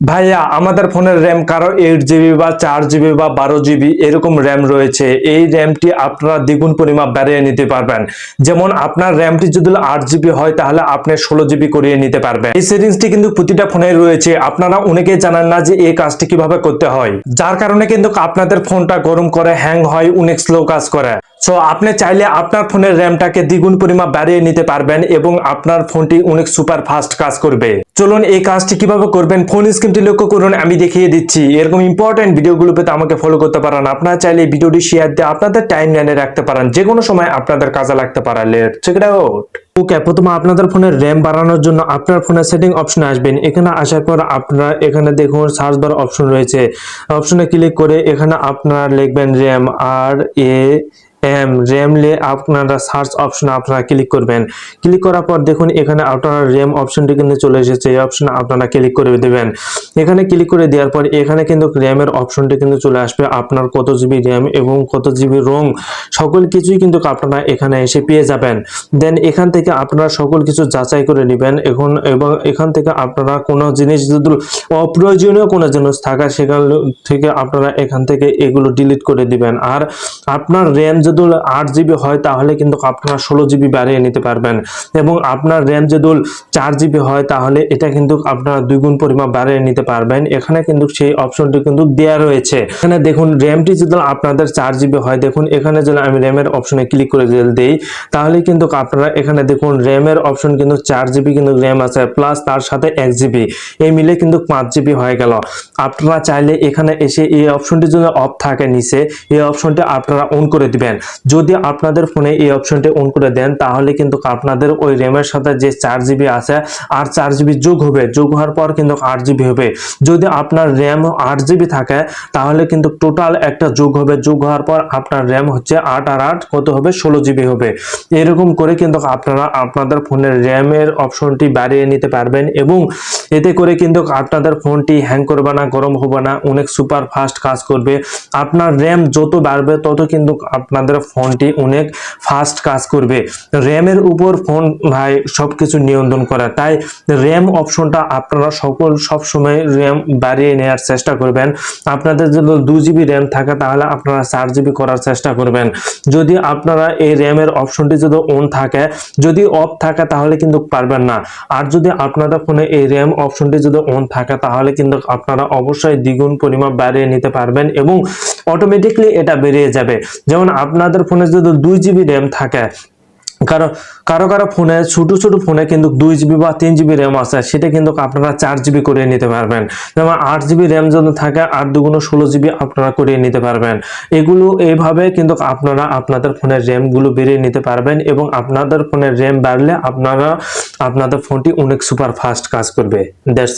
ভাইয়া, আমাদের ফোনের র্যাম কারও এইট জিবি বা চার জিবি বা বারো জিবি এরকম র্যাম রয়েছে। এই র্যামটি আপনারা দ্বিগুণ পরিমাপ বাড়িয়ে নিতে পারবেন। যেমন আপনার র্যামটি যদি আট জিবি হয়, তাহলে আপনি ষোলো জিবি করিয়ে নিতে পারবেন। এই সেটিংসটি কিন্তু প্রতিটা ফোনে রয়েছে। আপনারা অনেকেই জানেন না যে এই কাজটি কীভাবে করতে হয়। যার কারণে কিন্তু আপনাদের ফোনটা গরম করে হ্যাং হয় অনেক স্লো কাজ করে। সো আপনি চাইলে আপনার ফোনের র্যামটাকে দ্বিগুণ পরিমাণ বাড়িয়ে নিতে পারবেন এবং আপনার ফোনটি অনেক সুপার ফাস্ট কাজ করবে। চলুন এই কাজটি কীভাবে করবেন ফোন স্ক্রিনটি লক্ষ্য করুন, আমি দেখিয়ে দিচ্ছি। এরকম ইম্পর্টেন্ট ভিডিওগুলো পেতে আমাকে ফলো করতে পারেন। আপনারা চাইলে ভিডিওটি শেয়ার দিয়ে আপনাদের টাইম লাইনে রাখতে পারেন। যে কোনো সময় আপনাদের কাজে লাগতে পারে। Let check it out okay প্রথমে আপনাদের ফোনের র্যাম বাড়ানোর জন্য আপনার ফোনের সেটিং অপশনে আসবেন। এখানে আসার পর আপনারা এখানে দেখুন সার্চ বার অপশন রয়েছে। অপশনে ক্লিক করে এখানে আপনারা লিখবেন RAM R A M, RAM লে আপনারা সার্চ অপশনে আপনারা ক্লিক করবেন। ক্লিক করার পর দেখুন, এখানে আপনারা র্যাম অপশনটি কিন্তু চলে এসেছে। এই অপশনে আপনারা ক্লিক করে দেবেন। এখানে ক্লিক করে দেওয়ার পর এখানে কিন্তু র্যামের অপশনটি কিন্তু চলে আসবে। আপনার কত জিবি র্যাম এবং কত জিবি রোম, সকল কিছুই কিন্তু আপনারা এখানে এসে পেয়ে যাবেন। দেন এখান থেকে আপনারা সকল কিছু যাচাই করে নেবেন। এখন এবং এখান থেকে আপনারা কোনো জিনিস যদি অপ্রয়োজনীয় কোনো জিনিস থাকা, সেখান থেকে আপনারা এখান থেকে এগুলো ডিলিট করে দিবেন। আর আপনার র্যাম যদি আট জিবি হয়, তাহলে কিন্তু আপনারা ষোলো জিবি বাড়িয়ে নিতে পারবেন। এবং আপনার র্যাম যদি চার জিবি হয়, তাহলে এটা কিন্তু আপনারা দুই গুণ পরিমাপ বাড়িয়ে নিতে পারবেন। এখানে কিন্তু সেই অপশনটি কিন্তু দেওয়া রয়েছে। এখানে দেখুন, র্যামটি যদি আপনাদের চার জিবি হয়, দেখুন, এখানে যদি আমি র্যামের অপশনে ক্লিক করে দেই, তাহলে কিন্তু আপনারা এখানে দেখুন, র্যামের অপশন কিন্তু চার জিবি কিন্তু র্যাম আছে, প্লাস তার সাথে এক জিবি। এই মিলে কিন্তু পাঁচ জিবি হয়ে গেল। আপনারা চাইলে এখানে এসে এই অপশনটি যদি অফ থাকে নিচে, এই অপশনটি আপনারা অন করে দিবেন। যদি আপনাদের ফোনে এই অপশনটি অন করে দেন, তাহলে কিন্তু আপনাদের ওই র্যামের সাথে যে চার জিবি আছে, আর চার জিবি যোগ হবে। যোগ হওয়ার পর কিন্তু আট জিবি হবে। যদি আপনার র্যাম আট জিবি থাকে, তাহলে কিন্তু টোটাল একটা যোগ হবে। যোগ হওয়ার পর আপনার র্যাম হচ্ছে আট আর আট, কত হবে? ষোলো জিবি হবে। এরকম করে কিন্তু আপনারা আপনাদের ফোনের র্যামের অপশনটি বাড়িয়ে নিতে পারবেন এবং এতে করে কিন্তু আপনাদের ফোনটি হ্যাং করবে না, গরম হবে না, অনেক সুপার ফাস্ট কাজ করবে। আপনার র্যাম যত বাড়বে, তত কিন্তু আপনাদের ফোনটি অনেক ফাস্ট কাজ করবে। র্যামের উপর ফোন ভাই সবকিছু নিয়ন্ত্রণ করা। তাই র্যাম অপশনটা আপনারা সকল সব সময় র্যাম বাড়িয়ে নেওয়ার চেষ্টা করবেন। আপনাদের যদি দু জিবি র্যাম থাকে তাহলে আপনারা চার জিবি করার চেষ্টা করবেন। যদি আপনারা এই র্যামের অপশনটি যদি অন থাকে, যদি অফ থাকে তাহলে কিন্তু পারবেন না। আর যদি আপনাদের ফোনে এই র্যাম অপশনটি যদি অন থাকে তাহলে কিন্তু আপনারা অবশ্যই দ্বিগুণ পরিমাপ বাড়িয়ে নিতে পারবেন এবং অটোমেটিকলি এটা বেরিয়ে যাবে। যেমন আপনাদের ফোনে যদি দুই জিবি র্যাম থাকে, কারও কারও কারও ফোনে, ছোট ছোট ফোনে কিন্তু দুই জিবি বা তিন জিবি র্যাম আছে, সেটা কিন্তু আপনারা চার জিবি করিয়ে নিতে পারবেন। যেমন আট জিবি র্যাম যদি থাকে, আট দুগুণ ষোলো জিবি আপনারা করিয়ে নিতে পারবেন। এগুলো এইভাবে কিন্তু আপনারা আপনাদের ফোনের র্যামগুলো বেরিয়ে নিতে পারবেন এবং আপনাদের ফোনের র্যাম বাড়লে আপনারা, আপনাদের ফোনটি অনেক সুপার ফাস্ট কাজ করবে। দ্যাটস